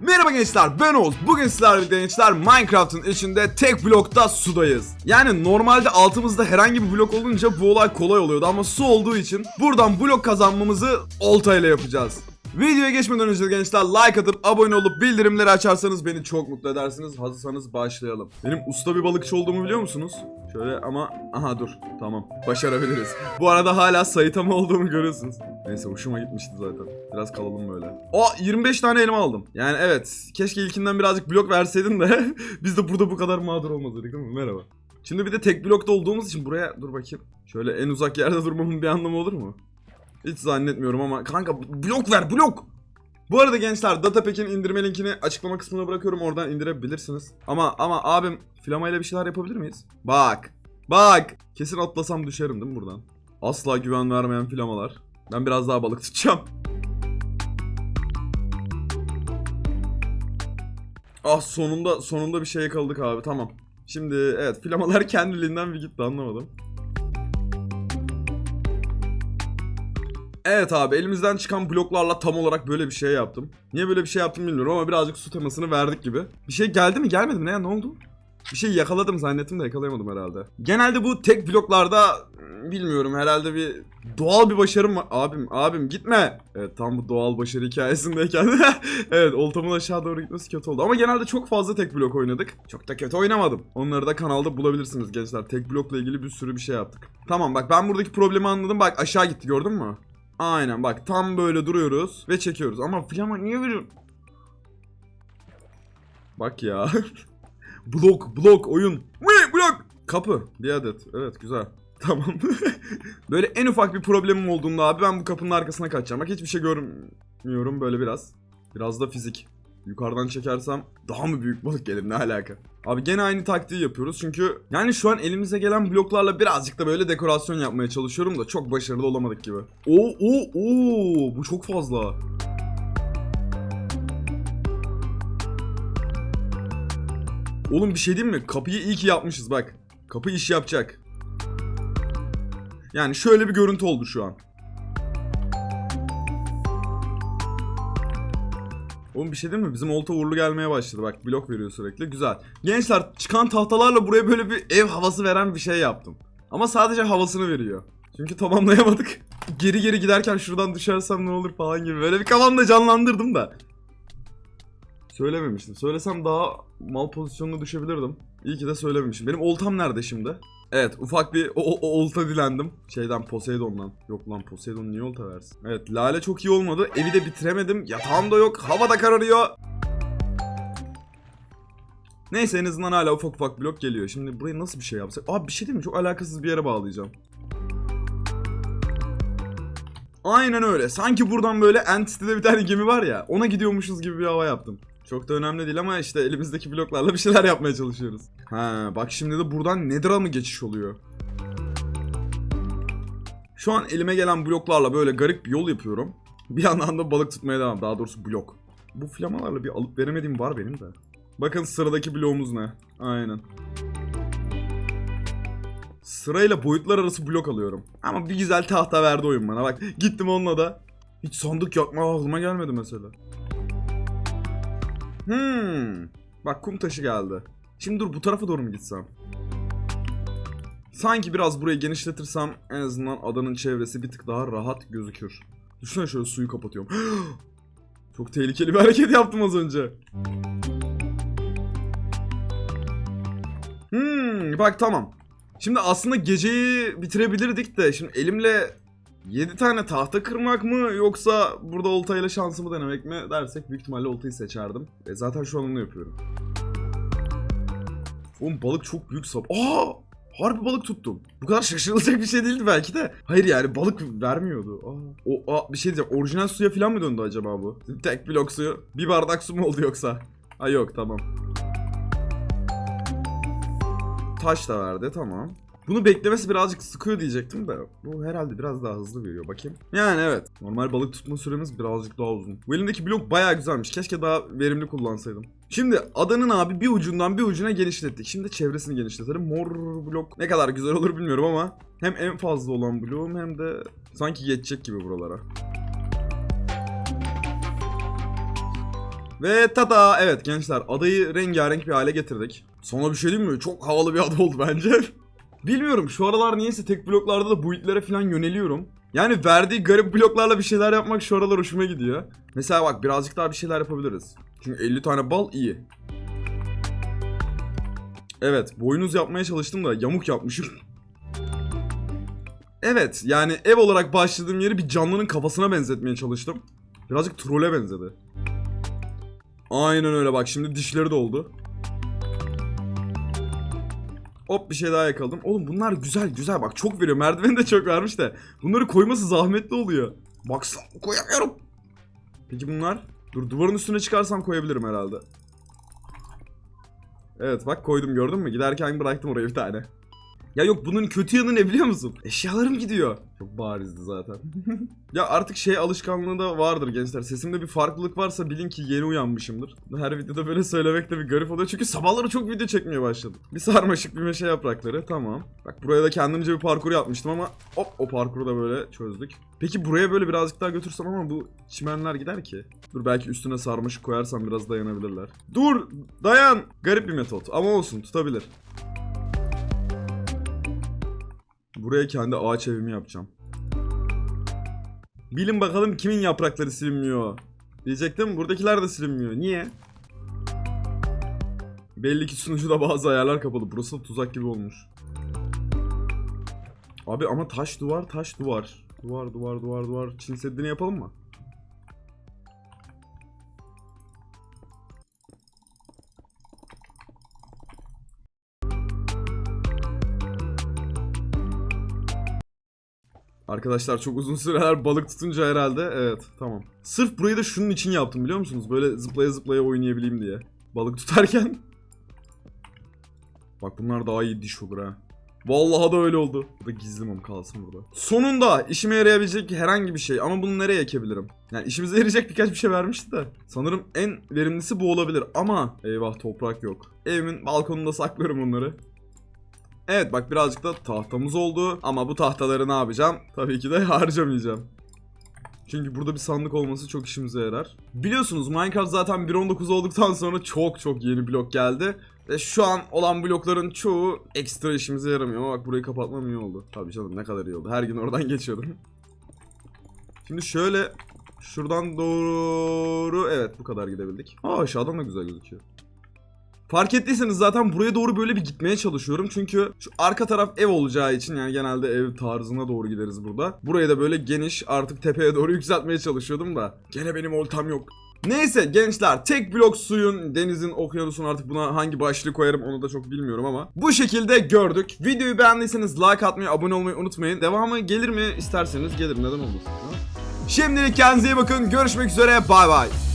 Merhaba gençler ben Oğuz. Bugün sizlerle gençler Minecraft'ın içinde tek blokta sudayız. Yani normalde altımızda herhangi bir blok olunca bu olay kolay oluyordu ama su olduğu için buradan blok kazanmamızı oltayla yapacağız. Videoya geçmeden önce gençler like atıp abone olup bildirimleri açarsanız beni çok mutlu edersiniz. Hazırsanız başlayalım. Benim usta bir balıkçı olduğumu biliyor musunuz? Şöyle ama aha dur tamam başarabiliriz. Bu arada hala Saitama olduğumu görüyorsunuz. Neyse hoşuma gitmişti zaten. Biraz kalalım böyle. O 25 tane elma aldım. Yani evet keşke ilkinden birazcık blok verseydin de biz de burada bu kadar mağdur olmasaydık değil mi? Merhaba. Şimdi bir de tek blokta olduğumuz için buraya dur bakayım. Şöyle en uzak yerde durmamın bir anlamı olur mu? Hiç zannetmiyorum ama kanka blok ver blok. Bu arada gençler Datapack'in indirme linkini açıklama kısmına bırakıyorum oradan indirebilirsiniz. Ama ama abim flamayla bir şeyler yapabilir miyiz? Bak. Bak. Kesin atlasam düşerim değil mi buradan? Asla güven vermeyen flamalar. Ben biraz daha balık tutacağım. Ah sonunda sonunda bir şey yakaladık abi tamam. Şimdi evet flamalar kendiliğinden bir gitti anlamadım. Evet abi elimizden çıkan bloklarla tam olarak böyle bir şey yaptım. Niye böyle bir şey yaptım bilmiyorum ama birazcık su temasını verdik gibi. Bir şey geldi mi gelmedi mi ne ya ne oldu? Bir şey yakaladım zannettim de yakalayamadım herhalde. Genelde bu tek bloklarda hmm, bilmiyorum herhalde bir doğal bir başarım var. Abim abim gitme. Evet tam bu doğal başarı hikayesindeyken. evet oltamın aşağı doğru gitmesi kötü oldu. Ama genelde çok fazla tek blok oynadık. Çok da kötü oynamadım. Onları da kanalda bulabilirsiniz gençler. Tek blokla ilgili bir sürü bir şey yaptık. Tamam bak ben buradaki problemi anladım. Bak aşağı gitti gördün mü? Aynen bak tam böyle duruyoruz ve çekiyoruz. Ama flama niye veriyorsun? Bak ya. blok blok oyun. Blok. Kapı bir adet. Evet güzel. Tamam. böyle en ufak bir problemim olduğunda abi ben bu kapının arkasına kaçacağım. Bak hiçbir şey görmüyorum böyle biraz. Biraz da fizik. Yukarıdan çekersem daha mı büyük balık gelir ne alaka? Abi gene aynı taktiği yapıyoruz çünkü yani şu an elimize gelen bloklarla birazcık da böyle dekorasyon yapmaya çalışıyorum da çok başarılı olamadık gibi. Oo oo oo bu çok fazla. Oğlum bir şey diyeyim mi? Kapıyı iyi ki yapmışız bak. Kapı iş yapacak. Yani şöyle bir görüntü oldu şu an. Oğlum bir şey değil mi? Bizim olta uğurlu gelmeye başladı. Bak blok veriyor sürekli. Güzel. Gençler çıkan tahtalarla buraya böyle bir ev havası veren bir şey yaptım. Ama sadece havasını veriyor. Çünkü tamamlayamadık. Geri geri giderken şuradan düşersem ne olur falan gibi. Böyle bir kafamda canlandırdım da. Söylememiştim. Söylesem daha mal pozisyonuna düşebilirdim. İyi ki de söylememişim. Benim oltam nerede şimdi? Evet ufak bir o, o- olta dilendim. Şeyden Poseidon'dan. Yok lan Poseidon niye olta versin? Evet Lale çok iyi olmadı. Evi de bitiremedim. Yatağım da yok. Hava da kararıyor. Neyse en azından hala ufak ufak blok geliyor. Şimdi burayı nasıl bir şey yapsak? Abi bir şey değil mi? Çok alakasız bir yere bağlayacağım. Aynen öyle. Sanki buradan böyle Entity'de bir tane gemi var ya. Ona gidiyormuşuz gibi bir hava yaptım. Çok da önemli değil ama işte elimizdeki bloklarla bir şeyler yapmaya çalışıyoruz. Ha, bak şimdi de buradan Nether'a mı geçiş oluyor? Şu an elime gelen bloklarla böyle garip bir yol yapıyorum. Bir yandan da balık tutmaya devam. Daha doğrusu blok. Bu flamalarla bir alıp veremediğim var benim de. Bakın sıradaki bloğumuz ne? Aynen. Sırayla boyutlar arası blok alıyorum. Ama bir güzel tahta verdi oyun bana. Bak gittim onunla da. Hiç sandık yapma aklıma gelmedi mesela. Hmm. Bak kum taşı geldi. Şimdi dur bu tarafa doğru mu gitsem? Sanki biraz burayı genişletirsem en azından adanın çevresi bir tık daha rahat gözükür. Düşünsene şöyle suyu kapatıyorum. Çok tehlikeli bir hareket yaptım az önce. Hmm, bak tamam. Şimdi aslında geceyi bitirebilirdik de şimdi elimle 7 tane tahta kırmak mı yoksa burada oltayla şansımı denemek mi dersek büyük ihtimalle oltayı seçerdim. E zaten şu an onu yapıyorum. Oğlum balık çok büyük sap. Aa! Harbi balık tuttum. Bu kadar şaşırılacak bir şey değildi belki de. Hayır yani balık vermiyordu. Aa, o, aa, bir şey diyeceğim. Orijinal suya falan mı döndü acaba bu? Tek blok suyu. Bir bardak su mu oldu yoksa? Ha yok tamam. Taş da verdi tamam. Bunu beklemesi birazcık sıkıyor diyecektim de bu herhalde biraz daha hızlı veriyor bakayım. Yani evet normal balık tutma süremiz birazcık daha uzun. Bu elimdeki blok bayağı güzelmiş keşke daha verimli kullansaydım. Şimdi adanın abi bir ucundan bir ucuna genişlettik. Şimdi çevresini genişletelim. Mor blok ne kadar güzel olur bilmiyorum ama hem en fazla olan bloğum hem de sanki yetecek gibi buralara. Ve tada evet gençler adayı rengarenk bir hale getirdik. Sonra bir şey diyeyim mi? Çok havalı bir ada oldu bence. Bilmiyorum şu aralar niyeyse tek bloklarda da build'lere falan yöneliyorum. Yani verdiği garip bloklarla bir şeyler yapmak şu aralar hoşuma gidiyor. Mesela bak birazcık daha bir şeyler yapabiliriz. Çünkü 50 tane bal iyi. Evet boynuz yapmaya çalıştım da yamuk yapmışım. Evet yani ev olarak başladığım yeri bir canlının kafasına benzetmeye çalıştım. Birazcık trole benzedi. Aynen öyle bak şimdi dişleri de oldu. Hop bir şey daha yakaladım. Oğlum bunlar güzel güzel bak çok veriyor. Merdiveni de çok vermiş de. Bunları koyması zahmetli oluyor. Baksana koyamıyorum. Peki bunlar? Dur duvarın üstüne çıkarsam koyabilirim herhalde. Evet bak koydum gördün mü? Giderken bıraktım oraya bir tane. Ya yok bunun kötü yanı ne biliyor musun? Eşyalarım gidiyor. Çok barizdi zaten. ya artık şey alışkanlığı da vardır gençler. Sesimde bir farklılık varsa bilin ki yeni uyanmışımdır. Her videoda böyle söylemek de bir garip oluyor. Çünkü sabahları çok video çekmeye başladım. Bir sarmaşık bir meşe yaprakları tamam. Bak buraya da kendimce bir parkur yapmıştım ama hop o parkuru da böyle çözdük. Peki buraya böyle birazcık daha götürsem ama bu çimenler gider ki. Dur belki üstüne sarmaşık koyarsam biraz dayanabilirler. Dur dayan. Garip bir metot ama olsun tutabilir. Buraya kendi ağaç evimi yapacağım. Bilin bakalım kimin yaprakları silinmiyor. Diyecektim buradakiler de silinmiyor. Niye? Belli ki sunucuda bazı ayarlar kapalı. Burası da tuzak gibi olmuş. Abi ama taş duvar taş duvar. Duvar duvar duvar duvar. Çin Seddi'ni yapalım mı? Arkadaşlar çok uzun süreler balık tutunca herhalde evet tamam. Sırf burayı da şunun için yaptım biliyor musunuz? Böyle zıplaya zıplaya oynayabileyim diye. Balık tutarken. Bak bunlar daha iyi diş olur ha. Vallahi da öyle oldu. Bu da gizli mum kalsın burada. Sonunda işime yarayabilecek herhangi bir şey ama bunu nereye ekebilirim? Yani işimize yarayacak birkaç bir şey vermişti de. Sanırım en verimlisi bu olabilir ama eyvah toprak yok. Evimin balkonunda saklıyorum onları. Evet bak birazcık da tahtamız oldu ama bu tahtaları ne yapacağım? Tabii ki de harcamayacağım. Çünkü burada bir sandık olması çok işimize yarar. Biliyorsunuz Minecraft zaten 1.19 olduktan sonra çok çok yeni blok geldi. Ve şu an olan blokların çoğu ekstra işimize yaramıyor ama bak burayı kapatmam iyi oldu. Tabii canım ne kadar iyi oldu. Her gün oradan geçiyordum. Şimdi şöyle şuradan doğru evet bu kadar gidebildik. Aa aşağıdan da güzel gözüküyor. Fark ettiyseniz zaten buraya doğru böyle bir gitmeye çalışıyorum. Çünkü şu arka taraf ev olacağı için yani genelde ev tarzına doğru gideriz burada. Burayı da böyle geniş artık tepeye doğru yükseltmeye çalışıyordum da. Gene benim oltam yok. Neyse gençler tek blok suyun denizin okyanusun artık buna hangi başlığı koyarım onu da çok bilmiyorum ama bu şekilde gördük. Videoyu beğendiyseniz like atmayı abone olmayı unutmayın. Devamı gelir mi isterseniz gelir neden olmasın. Şimdilik kendinize iyi bakın görüşmek üzere bay bay.